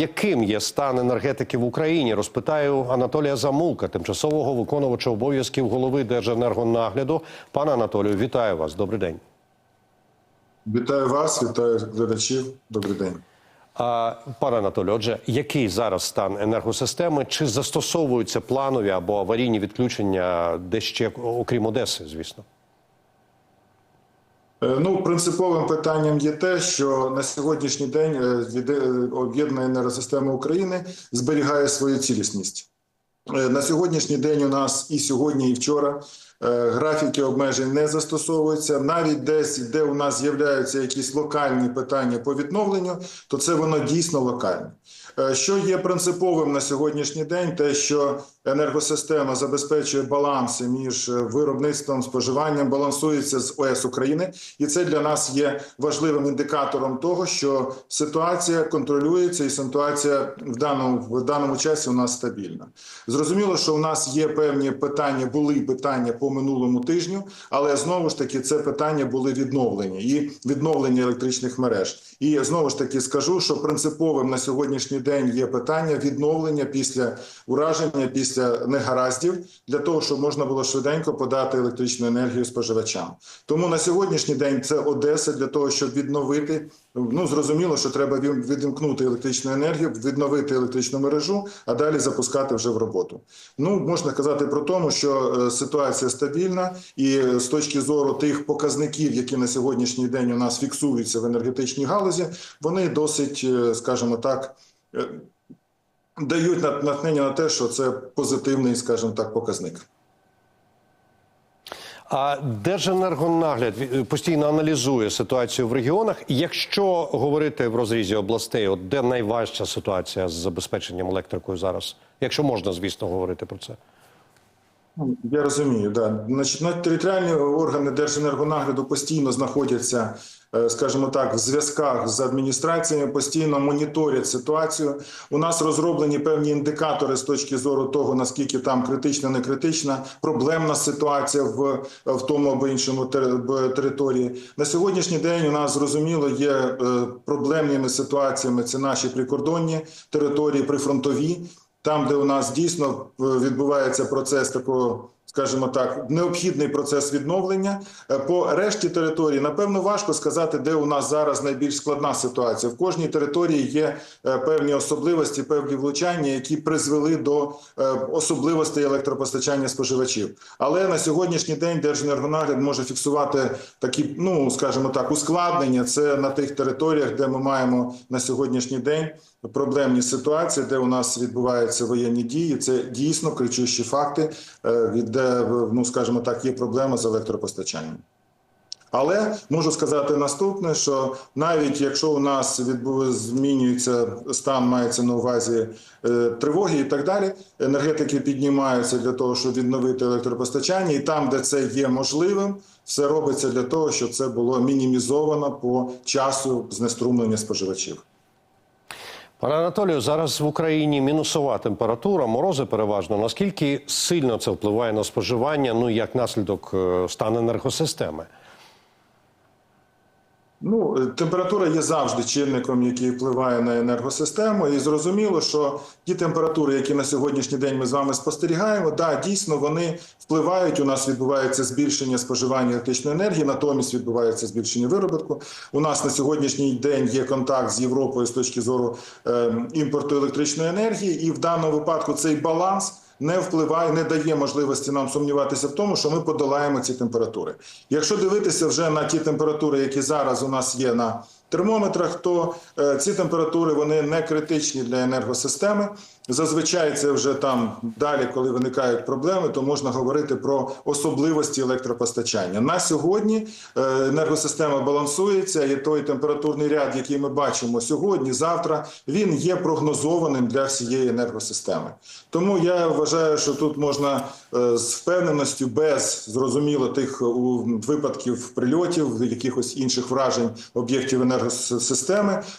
яким є стан енергетики в Україні? Розпитаю Анатолія Замулка, тимчасового виконувача обов'язків голови Держенергонагляду. Пане Анатолію, вітаю вас. Добрий день. Вітаю вас, вітаю глядачів. Добрий день. А, пане Анатолію, отже, який зараз стан енергосистеми? Чи застосовуються планові або аварійні відключення де ще окрім Одеси, звісно? Е, Ну, принциповим питанням є те, що на сьогоднішній день е, об'єднана енергосистема України зберігає свою цілісність. Е, На сьогоднішній день у нас і сьогодні, і вчора графіки обмежень не застосовуються. Навіть десь, де у нас з'являються якісь локальні питання по відновленню, то це воно дійсно локальне. Що є принциповим на сьогоднішній день, те, що енергосистема забезпечує баланси між е, виробництвом споживанням, балансується з ОС України, і це для нас є важливим індикатором того, що ситуація контролюється, і ситуація в даному в даному часі у нас стабільна. Зрозуміло, що у нас є певні питання, були питання по минулому тижню, але знову ж таки це питання були відновлені і відновлення електричних мереж. І знову ж таки скажу, що принциповим на сьогоднішній день є питання відновлення після ураження, після негараздів, для того, щоб можна було швиденько подати електричну енергію споживачам. Тому на сьогоднішній день це Одеса для того, щоб відновити. Ну зрозуміло, що треба відімкнути електричну енергію, відновити електричну мережу, а далі запускати вже в роботу. Ну можна казати про тому, що е, ситуація стабільна, і е, з точки зору тих показників, які на сьогоднішній день у нас фіксуються в енергетичній галузі, вони досить, е, скажімо так. Дають нат- натхнення на те, що це позитивний, скажімо так, показник. А Держенергонагляд е, постійно аналізує ситуацію в регіонах. Якщо говорити в розрізі областей, от де найважча ситуація з забезпеченням електрикою зараз, якщо можна, звісно, говорити про це. Ну, Я розумію, да. Значить, на територіальні органи Держенергонагляду постійно знаходяться, е, скажімо так, в зв'язках з адміністраціями, постійно моніторять ситуацію. У нас розроблені певні індикатори з точки зору того, наскільки там критична, не критична, проблемна ситуація в, в тому або іншому території. На сьогоднішній день у нас зрозуміло є е, проблемними ситуаціями. Це наші прикордонні території, прифронтові там, де у нас дійсно е, відбувається процес такого, скажімо так, необхідний процес відновлення. Е, По решті території, напевно, важко сказати, де у нас зараз найбільш складна ситуація. В кожній території є е, певні особливості, певні влучання, які призвели до особливостей електропостачання споживачів. Але на сьогоднішній день Держенергонагляд може фіксувати такі, ну скажімо так, ускладнення. Це на тих територіях, де ми маємо на сьогоднішній день проблемні ситуації, де у нас відбуваються воєнні дії. Це дійсно кричущі факти, е, де ну скажімо так, є проблема з електропостачанням. Але можу сказати наступне: що навіть якщо у нас відбув змінюється стан, мається на увазі е, тривоги і так далі, енергетики піднімаються для того, щоб відновити електропостачання, і там, де це є можливим, все робиться для того, щоб це було мінімізовано по часу знеструмлення споживачів. Пане Анатолію, зараз в Україні мінусова температура, морози переважно. Наскільки сильно це впливає на споживання? Ну як наслідок е, стан енергосистеми? Ну, температура є завжди чинником, який впливає на енергосистему, і зрозуміло, що ті температури, які на сьогоднішній день ми з вами спостерігаємо, да, дійсно вони впливають. У нас відбувається збільшення споживання електричної енергії, натомість відбувається збільшення виробітку. У нас на сьогоднішній день є контакт з Європою з точки зору е, імпорту електричної енергії, і в даному випадку цей баланс не впливає, не дає можливості нам сумніватися в тому, що ми подолаємо ці температури. Якщо дивитися вже на ті температури, які зараз у нас є на термометрах, то е, ці температури вони не критичні для енергосистеми. Зазвичай це вже там далі, коли виникають проблеми, то можна говорити про особливості електропостачання. На сьогодні е, енергосистема балансується, і той температурний ряд, який ми бачимо сьогодні, завтра, він є прогнозованим для всієї енергосистеми. Тому я вважаю, що тут можна е, з впевненістю, без зрозуміло тих випадків прильотів, якихось інших вражень об'єктів енергосистеми,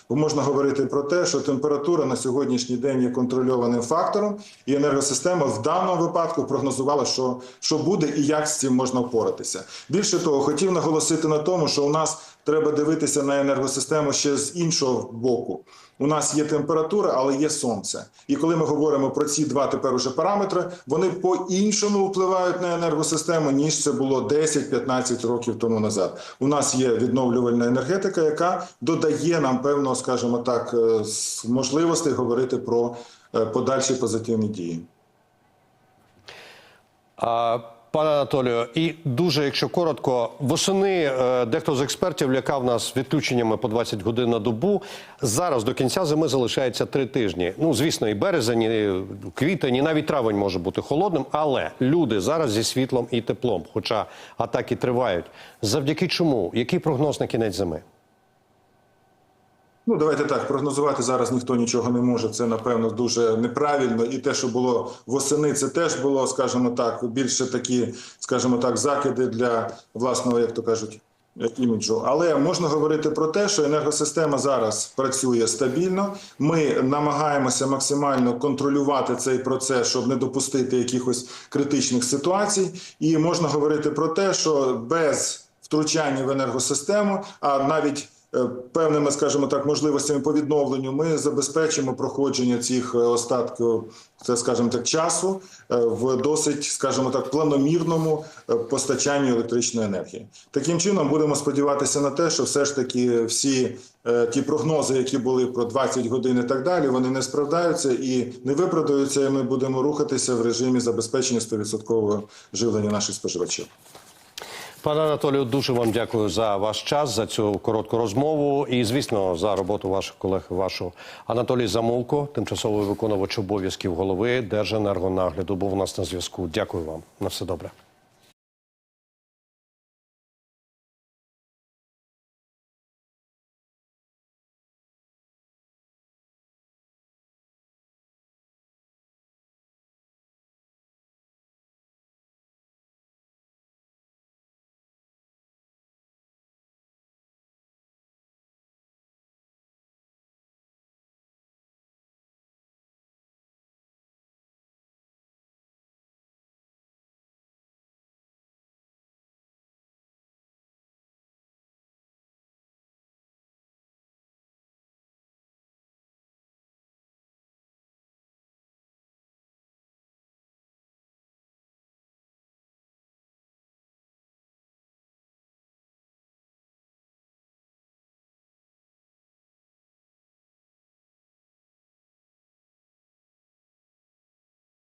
можна говорити про те, що температура на сьогоднішній день є контрольованим фактором, і енергосистема в даному випадку прогнозувала, що, що буде і як з цим можна впоратися. Більше того, хотів наголосити на тому, що у нас треба дивитися на енергосистему ще з іншого боку. У нас є температура, але є сонце. І коли ми говоримо про ці два тепер уже параметри, вони по-іншому впливають на енергосистему, ніж це було 10-15 років тому назад. У нас є відновлювальна енергетика, яка додає нам певно, скажімо так, е, можливостей говорити про е, подальші позитивні дії. А, Пане Анатолію, і дуже, якщо коротко, восени е, дехто з експертів лякав нас відключеннями по 20 годин на добу. Зараз до кінця зими залишається три тижні. Ну, звісно, і березень, і квітень, і навіть травень може бути холодним, але люди зараз зі світлом і теплом, хоча атаки тривають. Завдяки чому? Який прогноз на кінець зими? Ну, давайте так, прогнозувати зараз ніхто нічого не може. Це напевно дуже неправильно. І те, що було восени, це теж було, скажімо так, більше такі, скажімо так, закиди для власного, як то кажуть. Іміджу, але можна говорити про те, що енергосистема зараз працює стабільно. Ми намагаємося максимально контролювати цей процес, щоб не допустити якихось критичних ситуацій. І можна говорити про те, що без втручання в енергосистему, а навіть певними, скажімо так, можливостями по відновленню, ми забезпечимо проходження цих е, остатків, це скажімо так, часу е, в досить, скажімо так, планомірному е, постачанні електричної енергії. Таким чином будемо сподіватися на те, що все ж таки всі е, ті прогнози, які були про 20 годин і так далі, вони не справдаються і не виправдаються. І ми будемо рухатися в режимі забезпечення 100% живлення наших споживачів. Пане Анатолію, дуже вам дякую за ваш час, за цю коротку розмову і, звісно, за роботу ваших колег вашу. Анатолій Замулко, тимчасовий виконувач обов'язків голови Держенергонагляду, був у нас на зв'язку. Дякую вам. На все добре.